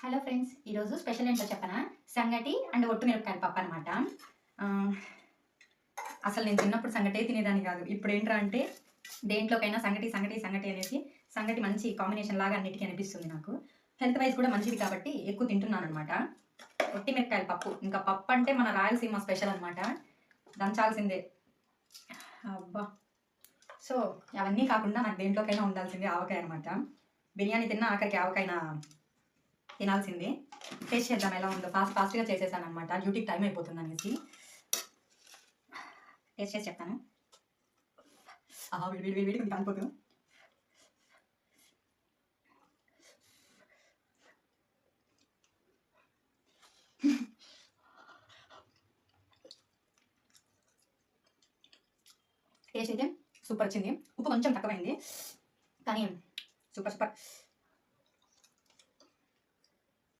Hello friends ఈరోజు special ఏంటో చెప్పనా? సంగటి అండ్ ఒట్టు మిరపకాయల పప్పు అనమాట అసలు నేను చిన్నప్పుడు సంగటే తినేదాన్ని కాదు. ఇప్పుడు ఏంట్రా అంటే దేంట్లోకైనా సంగటి సంగటి సంగటి అనేసి సంగటి మంచి కాంబినేషన్ లాగా అన్నిటికీ అనిపిస్తుంది నాకు. హెల్త్ వైజ్ కూడా మంచిది కాబట్టి ఎక్కువ తింటున్నాను అనమాట ఒట్టి మిరపకాయల పప్పు. ఇంకా పప్పు అంటే మన రాయలసీమ స్పెషల్ అనమాట దంచాల్సిందే. అబ్బా. సో అవన్నీ కాకుండా నాకు దేంట్లోకైనా ఉండాల్సిందే ఆవకాయ అనమాట బిర్యానీ తిన్నా ఆఖరికి ఆవకాయన తినాల్సిందే. టేస్ట్ చేద్దాం ఎలా ఉందో. ఫాస్ట్ ఫాస్ట్గా చేసేసాను అనమాట డ్యూటీకి టైం అయిపోతుంది అనేసి. టేస్ట్ చేసి చెప్తాను. ఆహా విడి విడి విడి విడి కాలిపోతు. టేస్ట్ అయితే సూపర్ వచ్చింది. ఉప్పు కొంచెం తక్కువైంది. కానీ సూపర్ సూపర్